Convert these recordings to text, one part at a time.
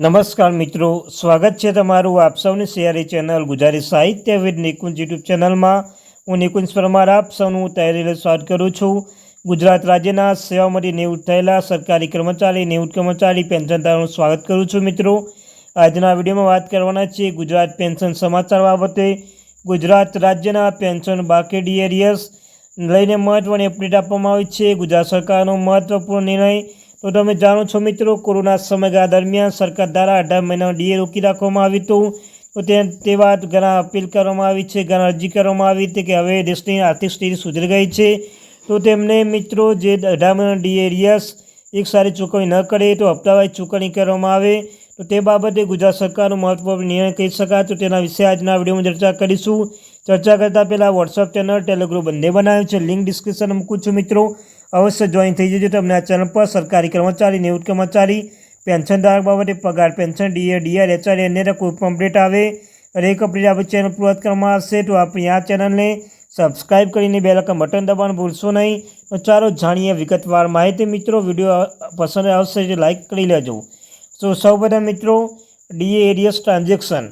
નમસ્કાર મિત્રો, સ્વાગત છે તમારું આપ સૌની સિયારી ચેનલ ગુજરાતી સાહિત્ય વિદ નિકુંજ યુટ્યુબ ચેનલમાં. હું નિકુંજ પરમાર, આપ સૌનું તૈયારી સ્વાગત કરું છું. ગુજરાત રાજ્યના સેવામાંથી નિવૃત્ત થયેલા સરકારી કર્મચારી, નિવૃત્ત કર્મચારી પેન્શનદારોનું સ્વાગત કરું છું મિત્રો. આજના વિડીયોમાં વાત કરવાના છે ગુજરાત પેન્શન સમાચાર બાબતે. ગુજરાત રાજ્યના પેન્શન બાકી ડીએરિયસ લઈને મહત્વની અપડેટ આપવામાં આવી છે. ગુજરાત સરકારનો મહત્વપૂર્ણ નિર્ણય તો તમે જાણો છો મિત્રો, કોરોના સમયગાળા દરમિયાન સરકાર દ્વારા અઢાર મહિનાનો ડીએ રોકી રાખવામાં આવ્યું હતું. તો તે તે વાત ઘણા અપીલ કરવામાં આવી છે, ઘણા અરજી કરવામાં આવી હતી કે હવે દેશની આર્થિક સ્થિતિ સુધરી ગઈ છે. તો તેમને મિત્રો, જે અઢાર મહિનાનો ડીએ રિયસ એક સારી ચૂકવણી ન કરે તો હપ્તાવારી ચૂકવણી કરવામાં આવે. તો તે બાબતે ગુજરાત સરકારનો મહત્વપૂર્ણ નિર્ણય કહી શકાય તો તેના વિશે આજના વિડીયોમાં ચર્ચા કરીશું. ચર્ચા કરતાં પહેલાં વોટ્સઅપ ચેનલ ટેલિગ્રુપ બંને બનાવ્યું છે. લિંક ડિસ્ક્રિપ્શન મૂકું છું મિત્રો. અવશ્ય જોઈન થઈ જજો તમને આ ચેનલ પર સરકારી કર્મચારી નિવૃત્ત કર્મચારી પેન્શનધારક બાબતે પગાર પેન્શન, ડીએ, ડીઆર, એચઆર અન્ય કોઈ પણ અપડેટ આવે દરેક અપડેટ આપણે ચેનલ પૂરત કરવામાં આવશે તો આપણી આ ચેનલને સબસ્ક્રાઇબ કરીને બે લખા બટન દબાવવાનું ભૂલશો નહીં. તો ચાલો જાણીએ વિગતવાર માહિતી. મિત્રો, વીડિયો પસંદ આવશે તો લાઇક કરી લેજો. તો સૌપ્રથમ મિત્રો, ડીએ એરિયસ ટ્રાન્ઝેક્શન.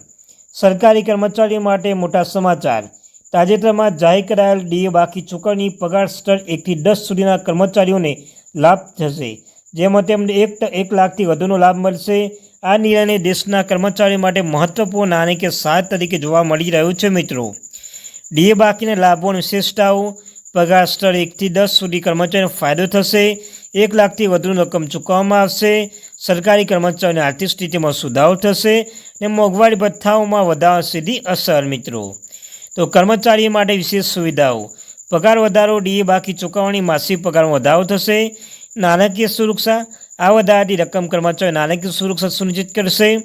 સરકારી કર્મચારીઓ માટે મોટા સમાચાર. તાજેતરમાં જાહેર કરાયેલ ડીએ બાકી ચૂકવણી પગાર સ્તર એકથી દસ સુધીના કર્મચારીઓને લાભ થશે, જેમાં તેમને એક એક લાખથી વધુનો લાભ મળશે. આ નિર્ણય દેશના કર્મચારીઓ માટે મહત્વપૂર્ણ નાણાકીય સહાય તરીકે જોવા મળી રહ્યું છે મિત્રો. ડીએ બાકીના અને વિશેષતાઓ, પગાર સ્તર એકથી દસ સુધી કર્મચારીનો ફાયદો થશે, એક લાખથી વધુની રકમ ચૂકવવામાં આવશે, સરકારી કર્મચારીઓની આર્થિક સ્થિતિમાં સુધારો થશે અને મોંઘવારી ભથ્થાઓમાં વધારો સીધી અસર મિત્રો. તો કર્મચારીઓ માટે વિશેષ સુવિધાઓ. પગાર વધારો, ડીએ બાકી ચૂકવણી, માસિક પગારમાં વધારો થશે. નાણાકીય સુરક્ષા, આ વધારાથી રકમ કર્મચારીઓ નાણાકીય સુરક્ષા સુનિશ્ચિત કરશે.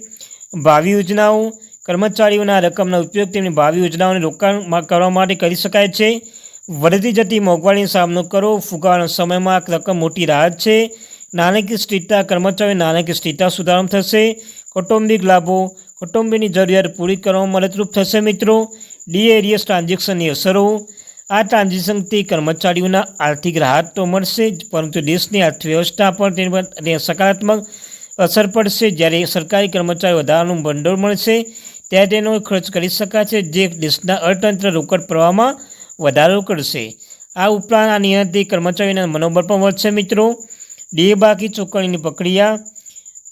ભાવિ યોજનાઓ, કર્મચારીઓના રકમનો ઉપયોગ તેમની ભાવિ યોજનાઓને રોકાણ કરવા માટે કરી શકાય છે. વધતી જતી મોંઘવારીનો સામનો કરો. ફુગાવાના સમયમાં રકમ મોટી રાહત છે. નાણાકીય સ્થિરતા કર્મચારીઓ નાણાકીય સ્થિરતા સુધારો થશે. કૌટુંબિક લાભો, કૌટુંબિકની જરૂરિયાત પૂરી કરવામાં મદદરૂપ થશે મિત્રો. ડીએરિયસ ટ્રાન્ઝેક્શનની અસરો, આ ટ્રાન્ઝેક્શનથી કર્મચારીઓના આર્થિક રાહત તો મળશે જ, પરંતુ દેશની અર્થવ્યવસ્થા પર તેની સકારાત્મક અસર પડશે. જ્યારે સરકારી કર્મચારી વધારાનું ભંડોળ મળશે, ત્યારે તેનો ખર્ચ કરી શકાશે, જે દેશના અર્થતંત્ર રોકડ પ્રવાહમાં વધારો કરશે. આ ઉપરાંત આ નિર્ણયથી કર્મચારીઓના મનોબળ પણ વધશે મિત્રો. ડીએ બાકી ચૂકવણીની પ્રક્રિયા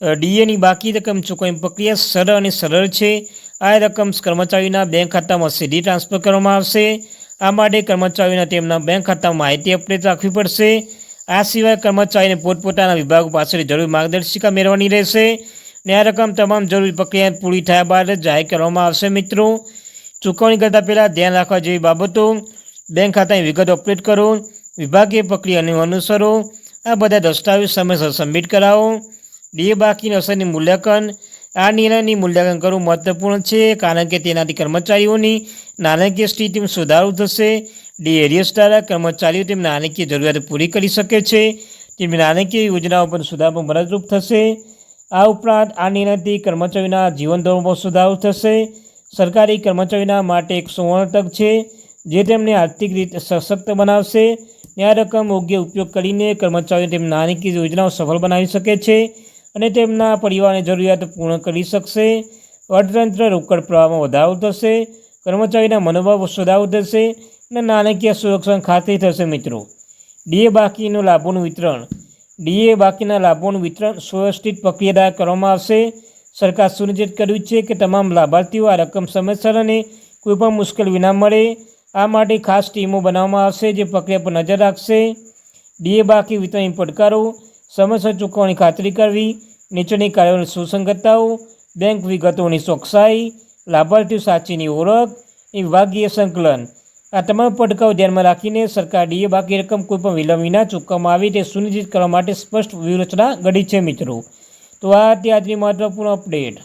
ડીએની બાકી રકમ ચૂકવણી પ્રક્રિયા સરળ અને સરળ છે. આ રકમ કર્મચારીના બેંક ખાતામાં સીધી ટ્રાન્સફર કરવામાં આવશે. આ માટે કર્મચારીઓના તેમના બેંક ખાતામાં માહિતી અપડેટ રાખવી પડશે. આ સિવાય કર્મચારીને પોતપોતાના વિભાગો પાસેથી જરૂરી માર્ગદર્શિકા મેળવવાની રહેશે અને આ રકમ તમામ જરૂરી પ્રક્રિયા પૂરી થયા બાદ જાહેર કરવામાં આવશે મિત્રો. ચૂકવણી કરતાં પહેલાં ધ્યાન રાખવા જેવી બાબતો. બેંક ખાતાની વિગતો અપડેટ કરો. વિભાગીય પ્રક્રિયાને અનુસરો આ બધા દસ્તાવેજ સમયસર સબમિટ કરાવો. ડીએ બાકીની અસરની મૂલ્યાંકન આ નિર્ણયની મૂલ્યાંકન કરવું મહત્વપૂર્ણ છે, કારણ કે તેનાથી કર્મચારીઓની નાણાકીય સ્થિતિમાં સુધારો થશે. ડીએરિયસ દ્વારા કર્મચારીઓ તેમની નાણાકીય જરૂરિયાતો પૂરી કરી શકે છે. તેમની નાણાકીય યોજનાઓ પર સુધારો મદદરૂપ થશે. આ ઉપરાંત આ નિર્ણયથી કર્મચારીઓના જીવન ધોરણમાં સુધારો થશે. સરકારી કર્મચારીઓના માટે એક સુવર્ણ તક છે, જે તેમને આર્થિક રીતે સશક્ત બનાવશે. આ રકમ યોગ્ય ઉપયોગ કરીને કર્મચારીઓ તેમની નાણાકીય યોજનાઓ સફળ બનાવી શકે છે. અને તેમના પરિવારની જરૂરિયાતો પૂર્ણ કરી શકશે. અર્થતંત્ર રોકડ પ્રવાહમાં વધારો થશે. કર્મચારીના મનોભાવ સુધારો થશે અને નાણાકીય સુરક્ષણ ખાતરી થશે મિત્રો. ડીએ બાકીનો લાભોનું વિતરણ. ડીએ બાકીના લાભોનું વિતરણ સુવ્યવસ્થિત પ્રક્રિયા દ્વારા કરવામાં આવશે. સરકાર સુનિશ્ચિત કર્યું છે કે તમામ લાભાર્થીઓ આ રકમ સમયસર અને કોઈપણ મુશ્કેલ વિના મળે. આ માટે ખાસ ટીમો બનાવવામાં આવશે જે પ્રક્રિયા પર નજર રાખશે. ડીએ બાકી વિતરણ પડકારો. સમયસર ચૂકવણી ખાતરી કરવી, નીચેની કાર્યોની સુસંગતતાઓ બેંક વિગતોની ચોકસાઈ, લાભાર્થીઓ સાચીની ઓળખ, વિભાગીય સંકલન. આ તમામ પડકારો ધ્યાનમાં રાખીને સરકાર ડીએ બાકી રકમ કોઈપણ વિલંબ વિના ચૂકવવામાં આવી તે સુનિશ્ચિત કરવા માટે સ્પષ્ટ વ્યૂહરચના ઘડી છે મિત્રો. તો આ તે આજની મહત્વપૂર્ણ અપડેટ.